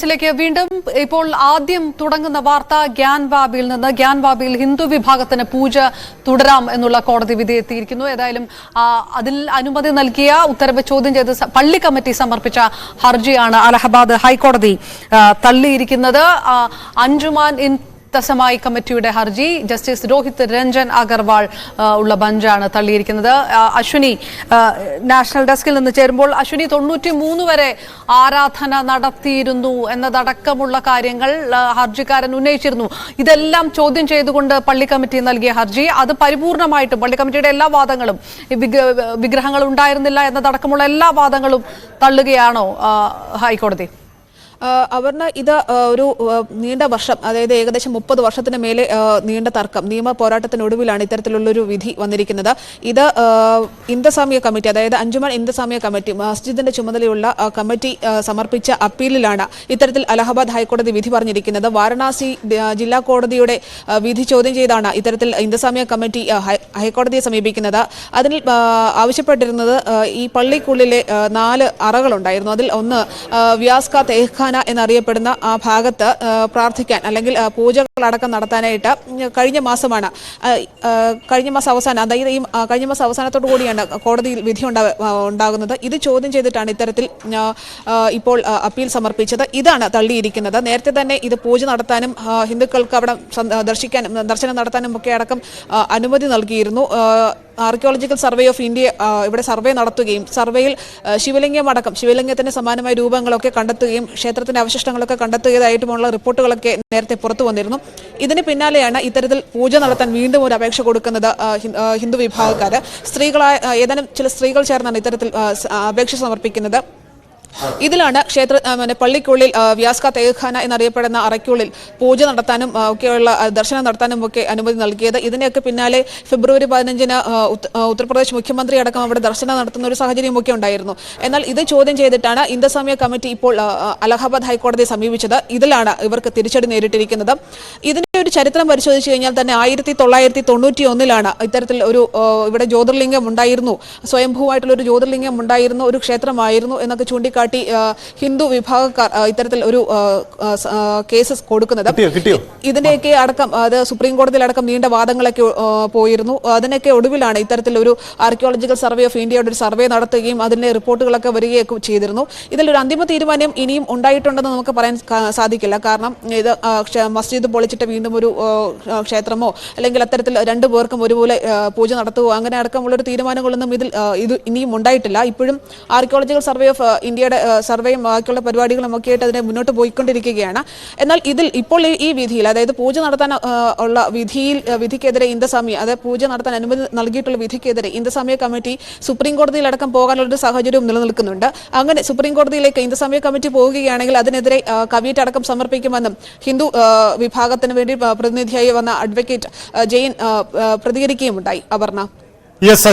ിലേക്ക് വീണ്ടും ഇപ്പോൾ ആദ്യം തുടങ്ങുന്ന വാർത്ത ഗ്യാൻവാബിയിൽ നിന്ന്. ഗ്യാൻവാബിയിൽ ഹിന്ദു വിഭാഗത്തിന് പൂജ തുടരാം എന്നുള്ള കോടതി വിധി എത്തിയിരിക്കുന്നു. ഏതായാലും അതിൽ അനുമതി നൽകിയ ഉത്തരവ് ചോദ്യം ചെയ്ത് പള്ളി കമ്മിറ്റി സമർപ്പിച്ച ഹർജിയാണ് അലഹബാദ് ഹൈക്കോടതി തള്ളിയിരിക്കുന്നത്. അഞ്ജുമാൻ ഇൻ തസമായി കമ്മിറ്റിയുടെ ഹർജി. ജസ്റ്റിസ് രോഹിത് രഞ്ജൻ അഗർവാൾ ഉള്ള ബഞ്ചാണ് തള്ളിയിരിക്കുന്നത്. അശ്വിനി നാഷണൽ ഡെസ്കിൽ നിന്ന് ചേരുമ്പോൾ അശ്വിനി തൊണ്ണൂറ്റി മൂന്ന് വരെ ആരാധന നടത്തിയിരുന്നു എന്നതടക്കമുള്ള കാര്യങ്ങൾ ഹർജിക്കാരൻ ഉന്നയിച്ചിരുന്നു. ഇതെല്ലാം ചോദ്യം ചെയ്തുകൊണ്ട് പള്ളി കമ്മിറ്റി നൽകിയ ഹർജി. അത് പരിപൂർണമായിട്ടും പള്ളി കമ്മിറ്റിയുടെ എല്ലാ വാദങ്ങളും വിഗ്രഹങ്ങൾ ഉണ്ടായിരുന്നില്ല എന്നതടക്കമുള്ള എല്ലാ വാദങ്ങളും തള്ളുകയാണോ ഹൈക്കോടതി? ആ, അപർണ ഇത് ഒരു നീണ്ട വർഷം അതായത് ഏകദേശം മുപ്പത് വർഷത്തിന് മേലെ നീണ്ട തർക്കം നിയമ പോരാട്ടത്തിനൊടുവിലാണ് ഇത്തരത്തിലുള്ളൊരു വിധി വന്നിരിക്കുന്നത്. ഇത് ഇന്ദസാമിയ കമ്മിറ്റി അതായത് അഞ്ചുമൺ ഇന്ദസാമിയ കമ്മിറ്റി മസ്ജിദിന്റെ ചുമതലയുള്ള കമ്മിറ്റി സമർപ്പിച്ച അപ്പീലിലാണ് ഇത്തരത്തിൽ അലഹബാദ് ഹൈക്കോടതി വിധി പറഞ്ഞിരിക്കുന്നത്. വാരണാസി ജില്ലാ കോടതിയുടെ വിധി ചോദ്യം ചെയ്താണ് ഇത്തരത്തിൽ ഇന്ദസാമിയ കമ്മിറ്റി ഹൈക്കോടതിയെ സമീപിക്കുന്നത്. അതിൽ ആവശ്യപ്പെട്ടിരുന്നത് ഈ പള്ളിക്കുള്ളിലെ നാല് അറകളുണ്ടായിരുന്നു. അതിൽ ഒന്ന് വ്യാസ്ക തേഖാന എന്നറിയപ്പെടുന്ന ആ ഭാഗത്ത് പ്രാർത്ഥിക്കാൻ അല്ലെങ്കിൽ ആ, പൂജകളടക്കം നടത്താനായിട്ട് കഴിഞ്ഞ മാസമാണ്. കഴിഞ്ഞ മാസം അവസാനം അതായത് ഈ കഴിഞ്ഞ മാസം അവസാനത്തോടു കൂടിയാണ് കോടതിയിൽ വിധി ഉണ്ടാകുന്നത്. ഇത് ചോദ്യം ചെയ്തിട്ടാണ് ഇത്തരത്തിൽ ഇപ്പോൾ അപ്പീൽ സമർപ്പിച്ചത്. ഇതാണ് തള്ളിയിരിക്കുന്നത്. നേരത്തെ തന്നെ ഇത് പൂജ നടത്താനും ഹിന്ദുക്കൾക്ക് അവിടെ ദർശിക്കാനും ദർശനം നടത്താനും ഒക്കെ അടക്കം അനുമതി നൽകിയിരുന്നു. ആർക്കിയോളജിക്കൽ സർവേ ഓഫ് ഇന്ത്യ ഇവിടെ സർവേ നടത്തുകയും സർവേയിൽ ശിവലിംഗം അടക്കം ശിവലിംഗത്തിന് സമാനമായ രൂപങ്ങളൊക്കെ കണ്ടെത്തുകയും ക്ഷേത്രത്തിന്റെ അവശിഷ്ടങ്ങളൊക്കെ കണ്ടെത്തുകയായിട്ടുമുള്ള റിപ്പോർട്ടുകളൊക്കെ നേരത്തെ പുറത്തു വന്നിരുന്നു. ഇതിന് പിന്നാലെയാണ് ഇത്തരത്തിൽ പൂജ നടത്താൻ വീണ്ടും ഒരു അപേക്ഷ കൊടുക്കുന്നത് ഹിന്ദു വിഭാഗക്കാർ സ്ത്രീകളായ ഏതാനും ചില സ്ത്രീകൾ ചേർന്നാണ് ഇത്തരത്തിൽ അപേക്ഷ സമർപ്പിക്കുന്നത്. ഇതിലാണ് ക്ഷേത്ര പള്ളിക്കുള്ളിൽ വ്യാസ്ക തേഖാന എന്നറിയപ്പെടുന്ന അറയ്ക്കുള്ളിൽ പൂജ നടത്താനും ഒക്കെയുള്ള ദർശനം നടത്താനും ഒക്കെ അനുമതി നൽകിയത്. ഇതിനെയൊക്കെ പിന്നാലെ ഫെബ്രുവരി പതിനഞ്ചിന് ഉത്തർപ്രദേശ് മുഖ്യമന്ത്രി അടക്കം അവിടെ ദർശനം നടത്തുന്ന ഒരു സാഹചര്യമൊക്കെ ഉണ്ടായിരുന്നു. എന്നാൽ ഇത് ചോദ്യം ചെയ്തിട്ടാണ് ഇന്ദസമയ കമ്മിറ്റി ഇപ്പോൾ അലഹബാദ് ഹൈക്കോടതിയെ സമീപിച്ചത്. ഇതിലാണ് ഇവർക്ക് തിരിച്ചടി നേരിട്ടിരിക്കുന്നത്. ഇതിന്റെ ഒരു ചരിത്രം പരിശോധിച്ചു കഴിഞ്ഞാൽ തന്നെ ആയിരത്തി തൊള്ളായിരത്തി തൊണ്ണൂറ്റി ഒന്നിലാണ് ഇത്തരത്തിൽ ഒരു ഇവിടെ ജ്യോതിർലിംഗം ഉണ്ടായിരുന്നു. സ്വയംഭൂവായിട്ടുള്ള ഒരു ജ്യോതിർലിംഗം ഉണ്ടായിരുന്നു ഒരു ക്ഷേത്രമായിരുന്നു എന്നൊക്കെ ചൂണ്ടിക്കാട്ടി ഹിന്ദു വിഭാഗക്കാർ ഇത്തരത്തിൽ ഒരു ആ, ആ, സ- ആ, കേസ് കൊടുക്കുന്നത്. ഇതിന്റെയൊക്കെ അടക്കം അത് സുപ്രീം കോടതിയിലടക്കം നീണ്ട വാദങ്ങളൊക്കെ പോയിരുന്നു. അതിനൊക്കെ ഒടുവിലാണ് ഇത്തരത്തിൽ ഒരു ആർക്കിയോളജിക്കൽ സർവേ ഓഫ് ഇന്ത്യയുടെ ഒരു സർവേ നടത്തുകയും അതിന്റെ റിപ്പോർട്ടുകളൊക്കെ വരികയൊക്കെ ചെയ്തിരുന്നു. ഇതിലൊരു അന്തിമ തീരുമാനം ഇനിയും ഉണ്ടായിട്ടുണ്ടെന്ന് നമുക്ക് പറയാൻ സാധിക്കില്ല. കാരണം ഇത് മസ്ജിദ് പൊളിച്ചിട്ട് വീണ്ടും ഒരു ക്ഷേത്രമോ അല്ലെങ്കിൽ അത്തരത്തിൽ രണ്ടു പേർക്കും ഒരുപോലെ പൂജ നടത്തുകയോ അങ്ങനെ അടക്കമുള്ള ഒരു തീരുമാനങ്ങളൊന്നും ഇതിൽ ഇത് ഇനിയും ഉണ്ടായിട്ടില്ല. ഇപ്പോഴും ആർക്കിയോളജിക്കൽ സർവേ ഓഫ് ഇന്ത്യയുടെ സർവേയും ബാക്കിയുള്ള പരിപാടികളും ഒക്കെ ആയിട്ട് അതിനെ മുന്നോട്ട് പോയിക്കൊണ്ടിരിക്കുകയാണ്. എന്നാൽ ഇതിൽ ഇപ്പോൾ ഈ- വിധിയിൽ അതായത് പൂജ നടത്താൻ ഉള്ള വിധിയിൽ വിധിക്കെതിരെ ഇന്ദസ്വാമി അതായത് പൂജ നടത്താൻ അനുമതി നൽകിയിട്ടുള്ള വിധിക്കെതിരെ ഇന്ദസ്വാമിയ കമ്മിറ്റി സുപ്രീം കോടതിയിലടക്കം പോകാനുള്ള ഒരു സാഹചര്യവും നിലനിൽക്കുന്നുണ്ട്. അങ്ങനെ സുപ്രീം കോടതിയിലേക്ക് ഇന്ദസ്വാമിയ കമ്മിറ്റി പോവുകയാണെങ്കിൽ അതിനെതിരെ കവിയറ്റ് അടക്കം സമർപ്പിക്കുമെന്നും ഹിന്ദു വിഭാഗത്തിന് വേണ്ടി പ്രതിനിധിയായി വന്ന അഡ്വക്കേറ്റ് ജയൻ പ്രതികരിക്കുകയും ഉണ്ടായി അപർണ. യെസ്